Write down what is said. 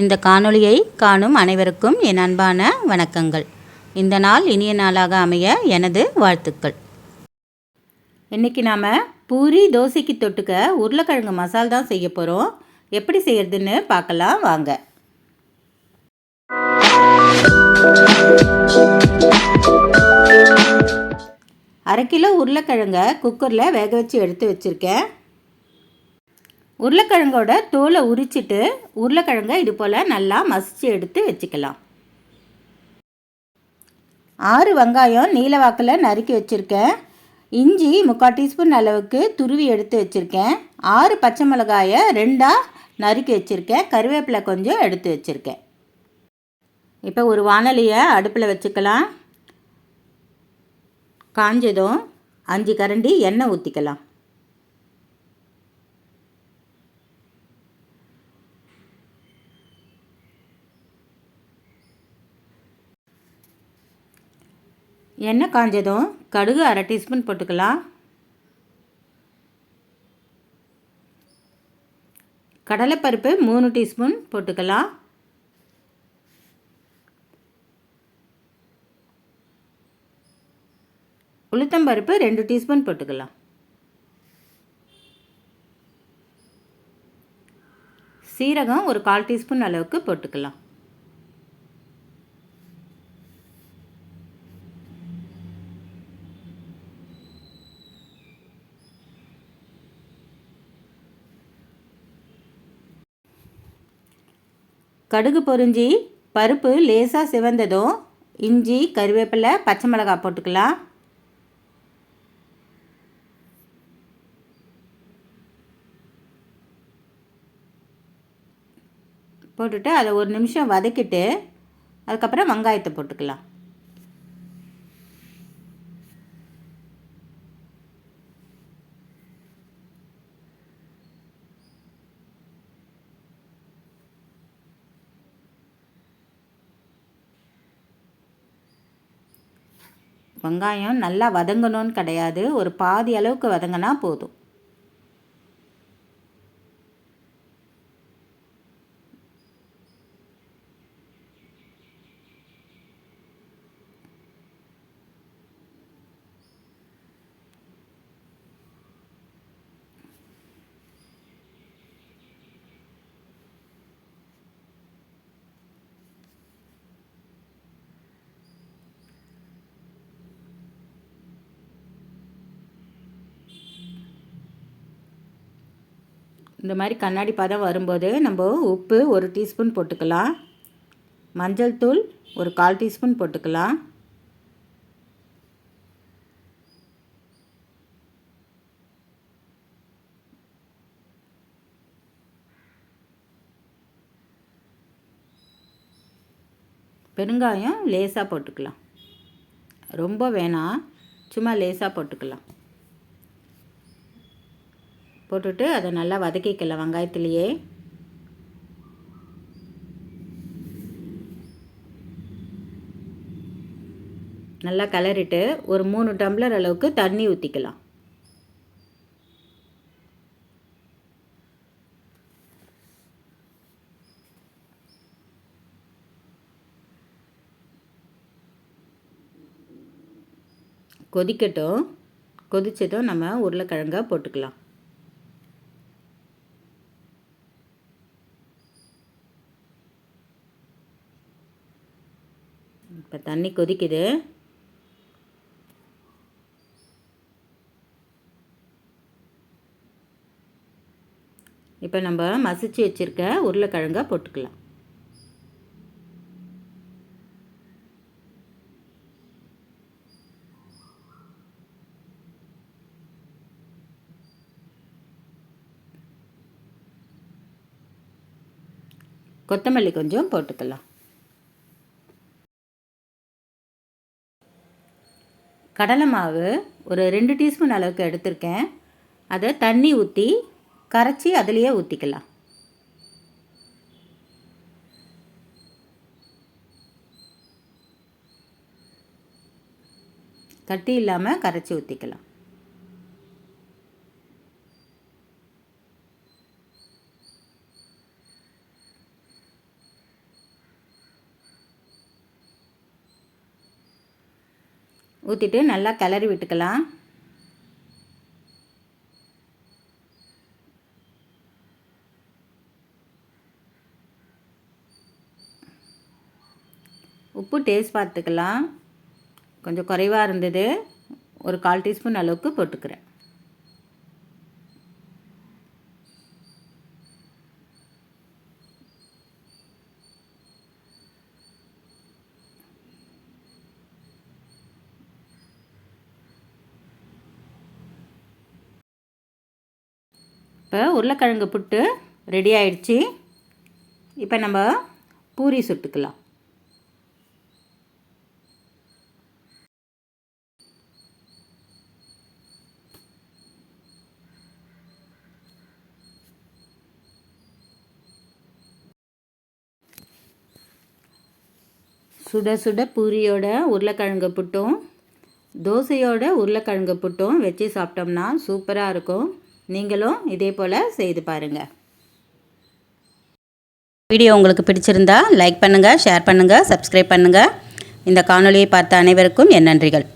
இந்த காணொளியை காணும் அனைவருக்கும் என் அன்பான வணக்கங்கள். இந்த நாள் இனிய நாளாக அமைய எனது வாழ்த்துக்கள். இன்றைக்கி நாம் பூரி தோசைக்கு தொட்டுக்க உருளைக்கிழங்கு மசால் தான் செய்ய போகிறோம் எப்படி செய்கிறதுன்னு பார்க்கலாம் வாங்க. அரை கிலோ உருளைக்கிழங்க குக்கரில் வேக வச்சு எடுத்து வச்சுருக்கேன். உருளைக்கிழங்கோட தோலை உரிச்சிட்டு உருளைக்கிழங்கை இது போல் நல்லா மசிச்சு எடுத்து வச்சுக்கலாம். ஆறு வெங்காயம் நீல வாக்கில் நறுக்கி வச்சுருக்கேன். இஞ்சி முக்கால் டீஸ்பூன் அளவுக்கு துருவி எடுத்து வச்சுருக்கேன். ஆறு பச்சை மிளகாயை ரெண்டாக நறுக்கி வச்சுருக்கேன். கருவேப்பிலை கொஞ்சம் எடுத்து வச்சுருக்கேன். இப்போ ஒரு வானலியை அடுப்பில் வச்சுக்கலாம். காஞ்சதும் அஞ்சு கரண்டி எண்ணெய் ஊற்றிக்கலாம் எண்ணெய் காஞ்சதும் கடுகு அரை டீஸ்பூன் போட்டுக்கலாம். கடலைப்பருப்பு மூணு டீஸ்பூன் போட்டுக்கலாம். உளுத்தம்பருப்பு ரெண்டு டீஸ்பூன் போட்டுக்கலாம். சீரகம் ஒரு கால் டீஸ்பூன் அளவுக்கு போட்டுக்கலாம். கடுகு பொறிஞ்சி பருப்பு லேசாக சிவந்ததும் இஞ்சி கருவேப்பிலை பச்சை மிளகாய் போட்டுக்கலாம். போட்டுட்டு அதை ஒரு நிமிஷம் வதக்கிட்டு அதுக்கப்புறம் வெங்காயத்தை போட்டுக்கலாம். வெங்காயம் நல்லா வதங்கணும்னு கிடையாது. ஒரு பாதி அளவுக்கு வதங்கினா போதும். இந்த மாதிரி கண்ணாடி பதம் வரும்போது நம்ம உப்பு ஒரு டீஸ்பூன் போட்டுக்கலாம். மஞ்சள் தூள் ஒரு கால் டீஸ்பூன் போட்டுக்கலாம். பெருங்காயம் லேசாக போட்டுக்கலாம். ரொம்ப வேணாம். சும்மா லேசாக போட்டுக்கலாம். போட்டுட்டு அதை நல்லா வதக்கிக்கலாம் வெங்காயத்துலேயே. நல்லா கிளறிட்டு ஒரு மூணு டம்ளர் அளவுக்கு தண்ணி ஊற்றிக்கலாம் கொதிக்கட்டும். கொதித்ததும் நம்ம உருளைக்கிழங்கா போட்டுக்கலாம். இப்போ தண்ணி கொதிக்குது. இப்போ நம்ம மசிச்சு வச்சுருக்க உருளைக்கிழங்கா போட்டுக்கலாம். கொத்தமல்லி கொஞ்சம் போட்டுக்கலாம். கடலை மாவு ஒரு ரெண்டு டீஸ்பூன் அளவுக்கு எடுத்திருக்கேன். அதை தண்ணி ஊற்றி கரைச்சி அதுலேயே ஊற்றிக்கலாம் கட்டி இல்லாமல் கரைச்சி ஊற்றிக்கலாம் ஊற்றிட்டு நல்லா கிளறி விட்டுக்கலாம். உப்பு டேஸ்ட் பார்த்துக்கலாம். கொஞ்சம் குறைவாக இருந்தது. ஒரு கால் டீஸ்பூன் அளவுக்கு போட்டுக்கிறேன். இப்போ உருளைக்கிழங்கு புட்டு ரெடி ஆயிடுச்சு. இப்போ நம்ம பூரி சுட்டுக்கலாம். சுட சுட பூரியோட உருளைக்கிழங்கு புட்டும் தோசையோட உருளைக்கிழங்கு புட்டும் வச்சு சாப்பிட்டோம்னா சூப்பராக இருக்கும். நீங்களும் இதே போல் செய்து பாருங்கள் வீடியோ உங்களுக்கு பிடிச்சிருந்தா லைக் பண்ணுங்கள் ஷேர் பண்ணுங்கள் சப்ஸ்கிரைப் பண்ணுங்கள் இந்த காணொலியை பார்த்த அனைவருக்கும் என் நன்றிகள்.